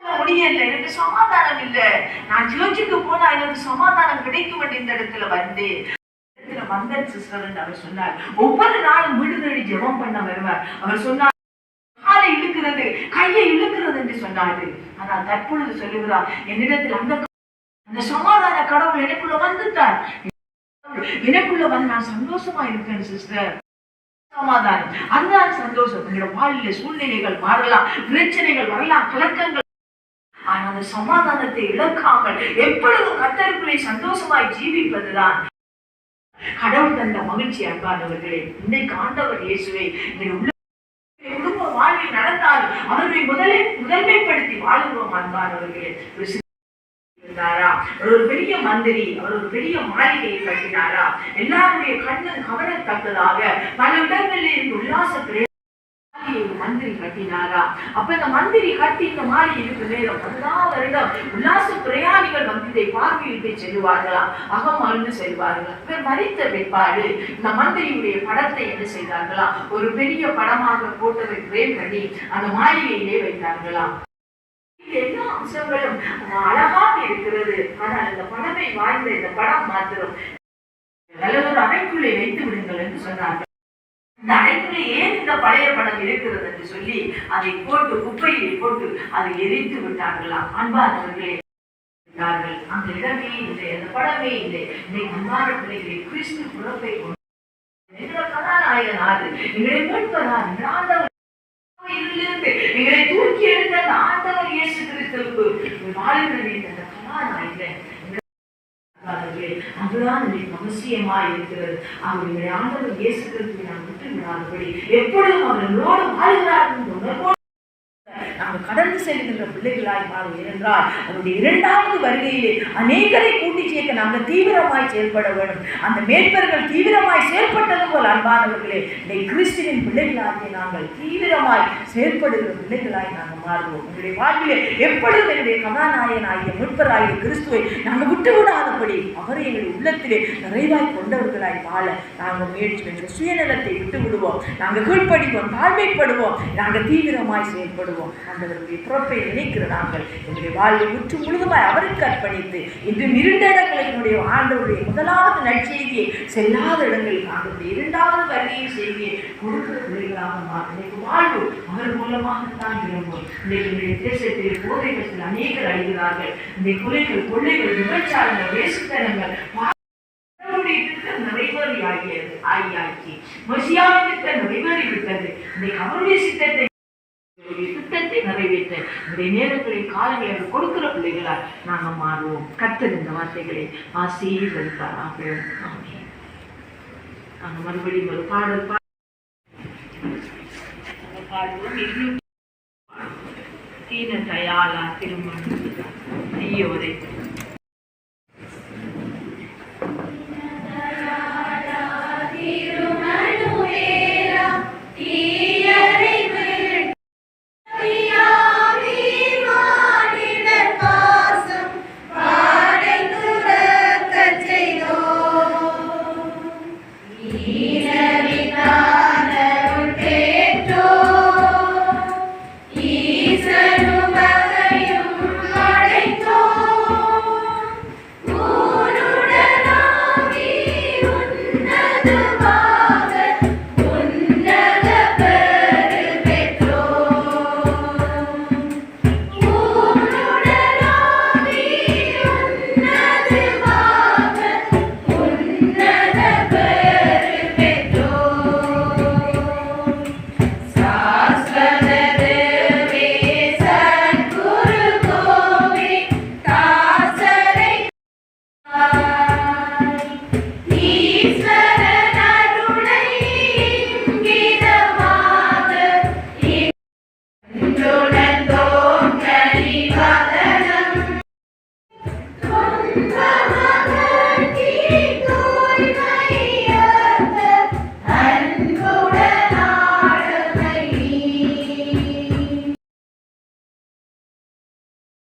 முடியல எனக்கு சமாதானம் இல்ல. நான் சர்ச்சுக்கு போனா எனக்கு சமாதானம் கிடைக்கும் என்று இந்த இடத்துல வந்து இடத்துல வந்தன் சிஸ்டர் அவர் சொன்னார். ஒவ்வொரு நாளும் விடுதலை ஜெபம் பண்ண வருவார். அவர் சொன்னார் காலை இழுக்கிறது கையை இழுக்கிறது என்று சொன்னாரு ஆனால் தற்பொழுது சொல்லுகிறார் என்னிடத்தில் அந்த அந்த சமாதான கடவுள் எனக்குள்ள வந்துட்டார். எனக்குள்ள வந்து நான் சந்தோஷமா இருக்கேன் சிஸ்டர் சமாதானம் அதுதான் சந்தோஷம். உங்களோட வாழ்வில சூழ்நிலைகள் மாறலாம். பிரச்சனைகள் வரலாம். கலக்கங்கள். ஆனால் அந்த சமாதானத்தை இழக்காமல் எப்பொழுது கத்தருக்குள்ளே சந்தோஷமாய் ஜீவிப்பதுதான். கடவுள் தந்த மகிழ்ச்சி அன்பானவர்களே இன்னைக்கு ஆண்டவர் இயேசுவை உள்ள குடும்ப வாழ்வில் நடந்தால் அவர்களை முதலே முதன்மைப்படுத்தி வாழுவோம் அன்பானவர்களே. அவர் ஒரு பெரிய மந்திரி அவர் ஒரு பெரிய மாளிகையை கட்டினாரா? எல்லாருடைய கண்ணன் கவரத்தக்கதாக பல இடங்களில் இருந்து உல்லாச மந்திரி கட்டினாரா? அப்ப இந்த மந்திரி கட்டி இந்த மாதிரி இருக்கு நேரம் பதினாறு வருடம் உல்லாச பிரயாணிகள் வந்து இதை பார்வையிட்டு செல்வார்களாம் அகமகிழ்ந்து செல்வார்கள் இவர் மறித்த பிற்பாடு இந்த மந்திரியுடைய படத்தை என்ன செய்தார்களா? ஒரு பெரிய படமாக போட்டதை பிரேம் பண்ணி அந்த மாளிகையிலே வைத்தார்களாம் எல்லா அம்சங்களும் அழகாக இருக்கிறது. ஆனால் இந்த படமை வாய்ந்த இந்த படம் மாத்திரம் நல்ல ஒரு அறைக்குள்ளே வைத்து விடுங்கள் என்று சொன்னார்கள். இந்த அறைக்குள்ளே ஏன் இந்த பழைய படம் இருக்கிறது என்று சொல்லி அதை போட்டு குப்பையை போட்டு அதை எரித்து விட்டார்களாம் அன்பானவர்களே விட்டார்கள். அந்த இடமே இல்லை அந்த படமே இல்லை. இன்னைக்கு அன்பான பிள்ளைகளை கிறிஸ்து பிறப்பை கொண்டு கதாநாயகன் ஆறு எங்களை மீட்பதார் ஆண்டவர் இதிலிருந்து எங்களை தூக்கி எடுத்த அந்த ஆண்டவர் இயேசு கிறிஸ்துவுக்கு வாழ்கிறது அந்த அதுதான் எனக்கு அவசியமா இருக்கிறது. அவருடைய ஆண்டவர் இயேசு கிறிஸ்துவை நாம் விட்டு விடாதபடி எப்பொழுதும் அவர்களோடு வாழ்கிறார் உணர்வோடு செல்கின்ற பிள்ளைகளாய் மாறும். ஏனென்றால் அவருடைய இரண்டாவது வருகையிலே அநேகரை கூட்டி சேர்க்க நாங்கள் தீவிரமாய் செயல்பட வேண்டும். அந்த மேற்பர்கள் தீவிரமாய் செயல்பட்டது போல் அன்பானவர்களே இந்த கிறிஸ்துவின் பிள்ளைகளாகிய நாங்கள் தீவிரமாய் செயல்படுகிற பிள்ளைகளாய் நாங்கள் மாறுவோம். உங்களுடைய வாழ்விலே எப்பொழுதும் என்னுடைய கதாநாயகனாகிய மீட்பராகிய கிறிஸ்துவை நாங்கள் விட்டு விடாதபடி அவரை எங்கள் உள்ளத்திலே நிறைவாய் கொண்டவர்களாய் வாழ நாங்கள் முயற்சி எங்கள் சுயநலத்தை விட்டு விடுவோம் நாங்கள் கீழ்ப்படிவோம் தாழ்மைப்படுவோம். நாங்கள் தீவிரமாய் செயல்படுவோம். ஆண்டவருடைய பிறப்பை நினைக்கிற நாங்கள் எங்களுடைய வாழ்வை முற்று முழுதுமாய் அவருக்கு அர்ப்பணித்து இன்று இருண்ட இடங்களில் என்னுடைய ஆண்டவருடைய முதலாவது நற்செய்தியை செல்லாத இடங்களில் ஆண்டவருடைய இரண்டாவது வருகையை செய்தியை கொடுக்கிற பிள்ளைகளாக இன்னைக்கு வாழ்வு அவர் மூலமாகத்தான் விரும்பும் இன்றைக்கு என்னுடைய தேசத்தில் போதைகள் அநேகர் அழிகிறார்கள். இந்த கொலைகள் கொள்ளைகள் விபச்சாரங்கள் வேசுத்தனங்கள் நிறைவேறி ஆகியது ஆகியாச்சு மசியாவின் திட்டம் நிறைவேறி விட்டது இன்னைக்கு அவருடைய சித்தத்தை நிறைவேற்ற இந்த நேரங்களில் காலங்களை அவர் கொடுக்கிற பிள்ளைகளால் நாங்கள் மாறுவோம். கத்தர் இந்த வார்த்தைகளை ஆசீர்வதிப்பாராக. ஆமென். நாங்கள் மறுபடியும் ஒரு பாடல் பாடுவோம். தீன தயாலா திருமணம். தீயோரை do.